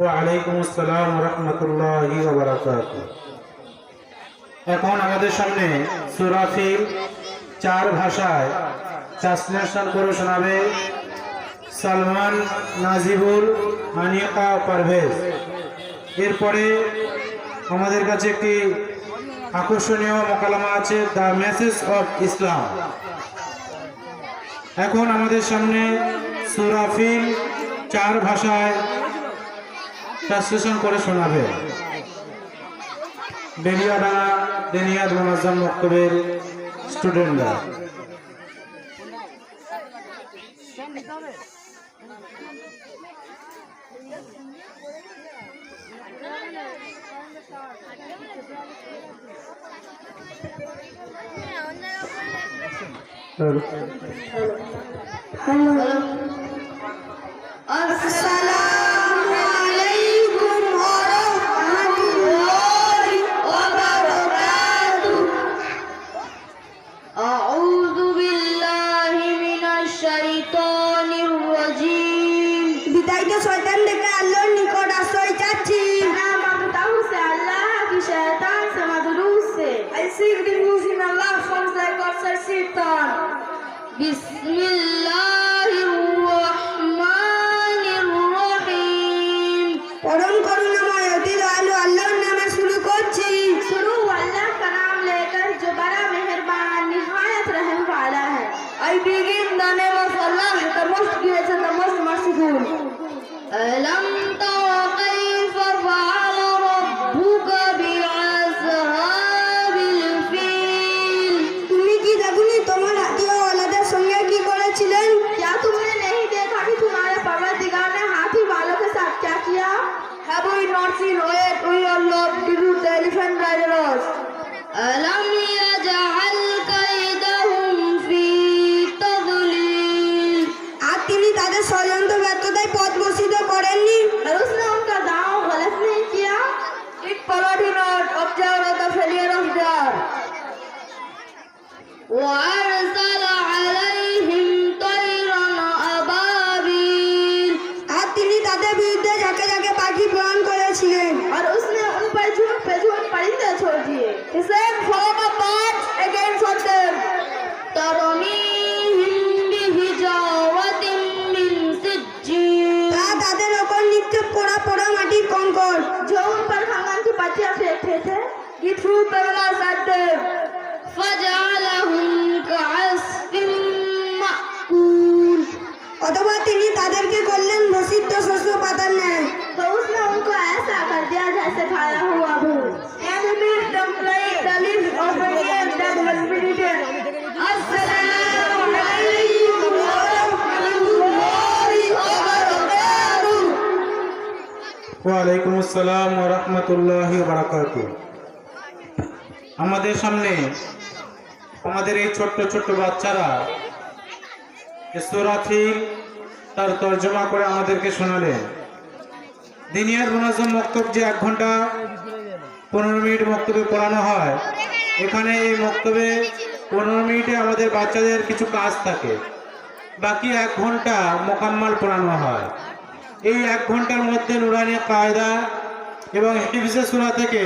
ওয়ালাইকুম আসসালাম রহমতুল্লাহি এখন আমাদের সামনে সুরাফিল চার ভাষায় ট্রান্সলেশন করে শোনাবে সালমান নাজিবুল হানিকা পারভেজ। এরপরে আমাদের কাছে একটি আকর্ষণীয় মোকালামা আছে, দ্য মেসেজ অফ ইসলাম এখন আমাদের সামনে সুরাফিল চার ভাষায় ট্রান্সলেশন করে শোনাবে বেরিয়াডাঙ্গা দেনিয়াদ মোনাজাম মক্তবের স্টুডেন্টরা Hello. Hello. Hello. I've seen where we all love to do the elephant rider. Allow me He said, form a pact against them. তা তাদের ওপর নিক্ষেপ করা পোড়া মাটির কঙ্কর জমিন পর খাঙ্গান কি পাঠিয়ে ফেলতে He threw pebbles at them. فجعلهم كعصف مأكول অথবা ওয়ালাইকুম আসসালাম রহমতুল্লাহি বারাকাত আমাদের সামনে আমাদের এই ছোট্ট ছোট্ট বাচ্চারা সুরাফিল তার তর্জমা করে আমাদেরকে শোনালেন। দিনিয়ার মোনাজম মক্তব যে এক ঘণ্টা পনেরো মিনিট বক্তব্যে পড়ানো হয়, এখানে এই বক্তব্যে পনেরো মিনিটে আমাদের বাচ্চাদের কিছু কাজ থাকে। বাকি এক ঘণ্টা মোকাম্মাল পড়ানো হয়। এই এক ঘণ্টার মধ্যে নুরানি কায়দা এবং হিফিজে সুরা থেকে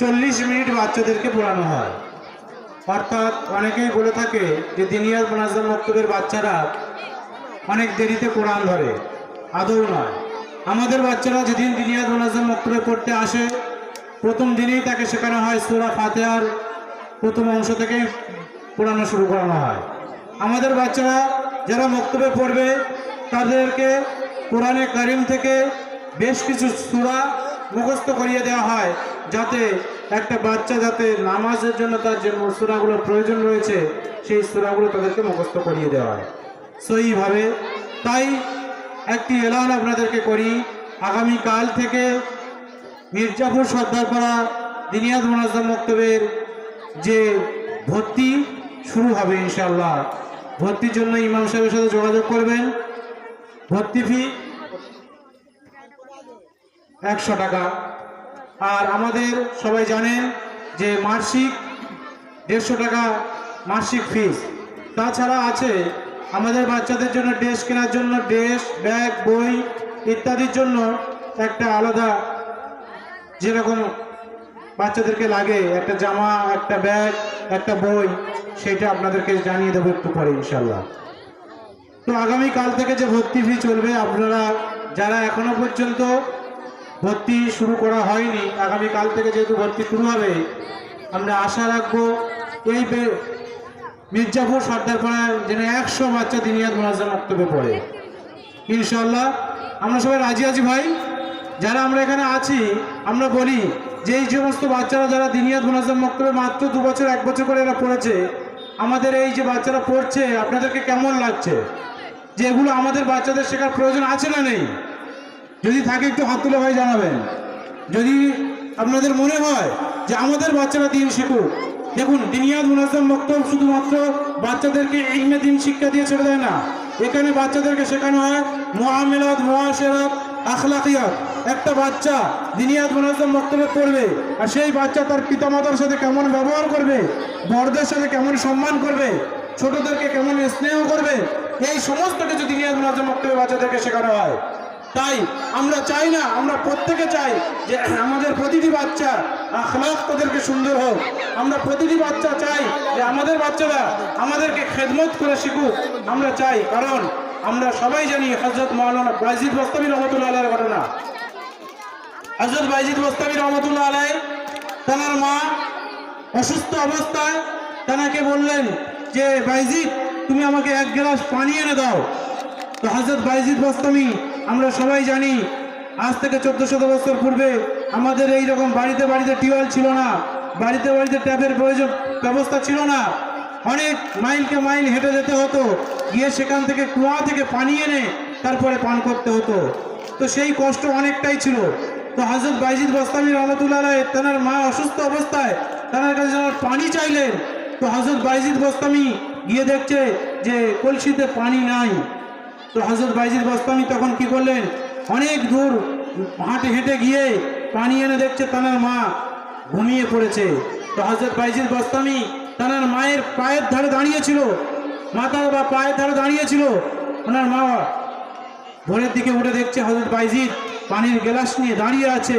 চল্লিশ মিনিট বাচ্চাদেরকে পড়ানো হয়। অর্থাৎ অনেকেই বলে থাকে যে দিনিয়ার মোনাজম মক্তবের বাচ্চারা অনেক দেরিতে কোরআন ধরে। আদৌ নয়। আমাদের বাচ্চারা যেদিন দিনিয়াদ মোনাজম মক্তবে পড়তে আসে, প্রথম দিনেই তাকে শেখানো হয় সুরা ফাতেহার প্রথম অংশ থেকেই পড়ানো শুরু করানো হয়। আমাদের বাচ্চারা যারা মক্তবে পড়বে, তাদেরকে কোরআনে কারিম থেকে বেশ কিছু সুরা মুখস্থ করিয়ে দেওয়া হয়, যাতে একটা বাচ্চা যাতে নামাজের জন্য তার যে সুরাগুলোর প্রয়োজন রয়েছে, সেই সুরাগুলো তাদেরকে মুখস্থ করিয়ে দেওয়া হয়। সইভাবে তাই একটি এলান আপনাদেরকে করি, আগামীকাল থেকে মির্জাপুর সর্দারপাড়া দিনিয়াদ মোনাজম মক্তবের যে ভর্তি শুরু হবে ইনশাল্লাহ ভর্তির জন্য ইমাম সাহেবের সাথে যোগাযোগ করবেন। ভর্তি ফি একশো টাকা। আর আমাদের সবাই জানেন যে মাসিক দেড়শো টাকা মাসিক ফিস তাছাড়া আছে আমাদের বাচ্চাদের জন্য ড্রেস কেনার জন্য ড্রেস ব্যাগ বই ইত্যাদির জন্য একটা আলাদা যেরকম বাচ্চাদেরকে লাগে, একটা জামা, একটা ব্যাগ একটা বই, সেটা আপনাদেরকে জানিয়ে দেবো একটু পরে ইনশাল্লাহ তো আগামী কাল থেকে যে ভর্তি ফি চলবে, আপনারা যারা এখনও পর্যন্ত ভর্তি শুরু করা হয়নি আগামী কাল থেকে যেহেতু ভর্তি শুরু হবে, আমরা আশা রাখব এই মির্জাপুর সর্দারপাড়ায় যেন একশো বাচ্চা দিনিয়াত মোনাজাম বক্তব্যে পড়ে। ইনশাল্লাহ আমরা সবাই রাজি আছি ভাই? যারা আমরা এখানে আছি, আমরা বলি যে এই সমস্ত বাচ্চারা যারা দিনিয়াত মোনাজাম বক্তব্যে মাত্র দু বছর, এক বছর করে এরা পড়েছে, আমাদের এই যে বাচ্চারা পড়ছে, আপনাদেরকে কেমন লাগছে? যে এগুলো আমাদের বাচ্চাদের শেখার প্রয়োজন আছে না নেই? যদি থাকে একটু হাত তুলে ভাই জানাবেন। যদি আপনাদের মনে হয় যে আমাদের বাচ্চারা দিন শিখুক, দেখুন, দিনিয়াদ মুনাজ্জম বক্তব্য শুধুমাত্র বাচ্চাদেরকে ইলমে দিন শিক্ষা দিয়ে ছেড়ে দেয় না। এখানে বাচ্চাদেরকে শেখানো হয় মোহামেলাত মোয়াশেরাত আখলাকিয়াত। একটা বাচ্চা দিনিয়াদ মুনাজ্জম বক্তব্যে পড়বে আর সেই বাচ্চা তার পিতামাতার সাথে কেমন ব্যবহার করবে, বড়দের সাথে কেমন সম্মান করবে, ছোটদেরকে কেমন স্নেহ করবে এই সমস্ত কিছু দিনিয়াদ মুনাজ্জম বক্তব্যে বাচ্চাদেরকে শেখানো হয়, তাই আমরা চাই না, আমরা প্রত্যেকে চাই যে আমাদের প্রতিটি বাচ্চা আখলাক তাদেরকে সুন্দর হোক। আমরা প্রতিটি বাচ্চা চাই যে আমাদের বাচ্চারা আমাদেরকে খেদমত করে শিখুক। আমরা চাই, কারণ আমরা সবাই জানি হজরত মৌলানা বাইজিদ বস্তাবি রহমতুল্লাহ আলাইয়ের ঘটনা। হজরত বাইজিদ বস্তাবি রহমতুল্লাহ আলাই, তেনার মা অসুস্থ অবস্থায়, তেনাকে বললেন যে, বাইজিদ তুমি আমাকে এক গ্লাস পানি এনে দাও। তো হজরত বাইজিদ বস্তামি, আমরা সবাই জানি, আজ থেকে চোদ্দ শত বছর পূর্বে আমাদের এই রকম বাড়িতে বাড়িতে টিউবওয়েল ছিল না, বাড়িতে বাড়িতে ট্যাপের প্রয়োজন ব্যবস্থা ছিল না। অনেক মাইলকে মাইল হেঁটে যেতে হতো, গিয়ে সেখান থেকে কুয়া থেকে পানি এনে তারপরে পান করতে হতো। তো সেই কষ্ট অনেকটাই ছিল। তো হজরত বাইজিদ বস্তামি রহমতুল্লাহ তেনার মা অসুস্থ অবস্থায়, তেনার কাছে যখন পানি চাইলেন। তো হজরত বাইজিদ বস্তামি গিয়ে দেখছে যে কলসিতে পানি নাই। তো হজরত বাইজিদ বস্তামি তখন কি করলেন? অনেক দূর হাঁটে হেঁটে গিয়ে পানি এনে দেখছে তানার মা ঘুমিয়ে পড়েছে। তো হজরত বাইজিদ বস্তামি তানার মায়ের পায়ের ধারে দাঁড়িয়েছিল মাথার বা পায়ের ধারে দাঁড়িয়েছিল ওনার মা ভোরের দিকে উঠে দেখছে হজরত বাইজিদ পানির গ্লাস নিয়ে দাঁড়িয়ে আছে।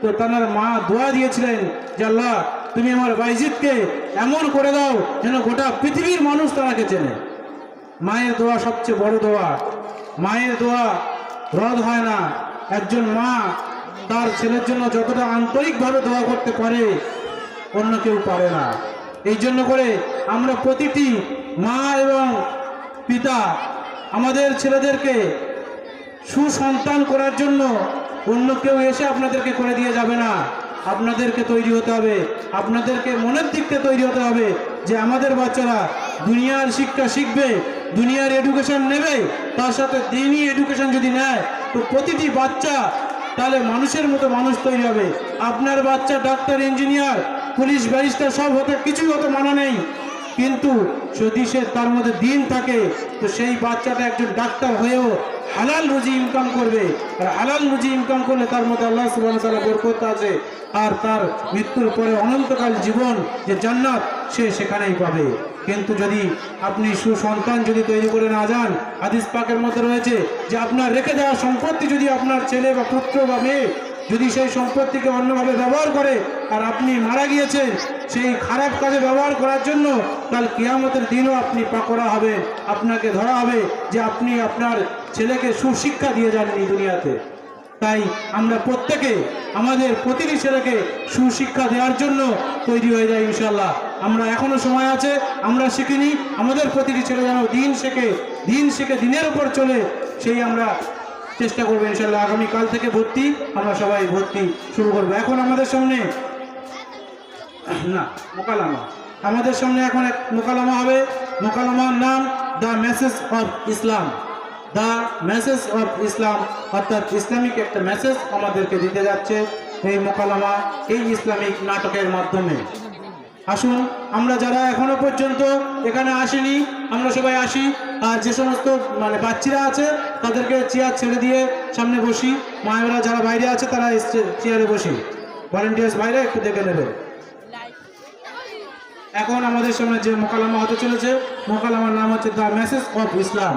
তো তানার মা দোয়া দিয়েছিলেন যে আল্লাহ তুমি আমার বাইজিদকে এমন করে দাও যেন গোটা পৃথিবীর মানুষ তাকে চেনে। মায়ের দোয়া সবচেয়ে বড় দোয়া। মায়ের দোয়া রদ হয় না। একজন মা তার ছেলের জন্য যতটা আন্তরিকভাবে দোয়া করতে পারে, অন্য কেউ পারে না। এই জন্য করে আমরা প্রতিটি মা এবং পিতা আমাদের ছেলেদেরকে সুসন্তান করার জন্য অন্য কেউ এসে আপনাদেরকে করে দিয়ে যাবে না। আপনাদেরকে তৈরি হতে হবে। আপনাদেরকে মনের দিক থেকে তৈরি হতে হবে যে আমাদের বাচ্চারা দুনিয়ার শিক্ষা শিখবে, দুনিয়ার এডুকেশন নেবে, তার সাথে দিনই এডুকেশন যদি নেয়, তো প্রতিটি বাচ্চা তাহলে মানুষের মতো মানুষ তৈরি হবে। আপনার বাচ্চা ডাক্তার ইঞ্জিনিয়ার পুলিশ ব্যারিস্টার সব হতে কিছুই হতো মানা নেই। কিন্তু যদি সে তার মধ্যে দিন থাকে, তো সেই বাচ্চাটা একজন ডাক্তার হয়েও হালাল রুজি ইনকাম করবে। আর হালাল রুজি ইনকাম করলে তার মধ্যে আল্লাহ সুবাহ তালা বরকত আছে। আর তার মৃত্যুর পরে অনন্তকাল জীবন যে জান্নাত, সে সেখানেই পাবে। কিন্তু যদি আপনি সুসন্তান যদি তৈরি করে না যান, হাদিস পাকের মধ্যে রয়েছে যে আপনার রেখে দেওয়া সম্পত্তি যদি আপনার ছেলে বা পুত্র বা মেয়ে যদি সেই সম্পত্তিকে অন্যভাবে ব্যবহার করে আর আপনি মারা গিয়েছেন, সেই খারাপ কাজে ব্যবহার করার জন্য কাল কিয়ামতের দিনও আপনি পাকড়া হবে, আপনাকে ধরা হবে যে আপনি আপনার ছেলেকে সুশিক্ষা দিয়ে যাননি দুনিয়াতে। তাই আমরা প্রত্যেকে আমাদের প্রতিটি ছেলেকে সুশিক্ষা দেওয়ার জন্য তৈরি হয়ে যায় ইনশাল্লাহ আমরা এখনও সময় আছে, আমরা শিখিনি, আমাদের প্রতিটি ছেলে যেন দিন শেখে দিন শেখে, দিনের উপর চলে, সেই আমরা চেষ্টা করব ইনশাল্লাহ। আগামীকাল থেকে ভর্তি, আমরা সবাই ভর্তি শুরু করব। এখন আমাদের সামনে, না, মোকালামা। আমাদের সামনে এখন এক মোকালামা হবে। মোকালামার নাম, the message of Islam. The message of Islam অর্থাৎ ইসলামিক একটা মেসেজ আমাদেরকে দিতে যাচ্ছে এই মোকালামা, এই ইসলামিক নাটকের মাধ্যমে। আসুন, আমরা যারা এখনও পর্যন্ত এখানে আসিনি, আমরা সবাই আসি। যে সমস্ত মানে বাচ্চারা আছে, তাদেরকে চেয়ার ছেড়ে দিয়ে সামনে বসি। মায়েরা যারা বাইরে আছে, তারা চেয়ারে বসি। ভলেন্টিয়ার্স বাইরে একটু দেখে নেবে। এখন আমাদের সামনে যে মোকালামা হতে চলেছে মোকালামার নাম হচ্ছে দ্য মেসেজ অফ ইসলাম।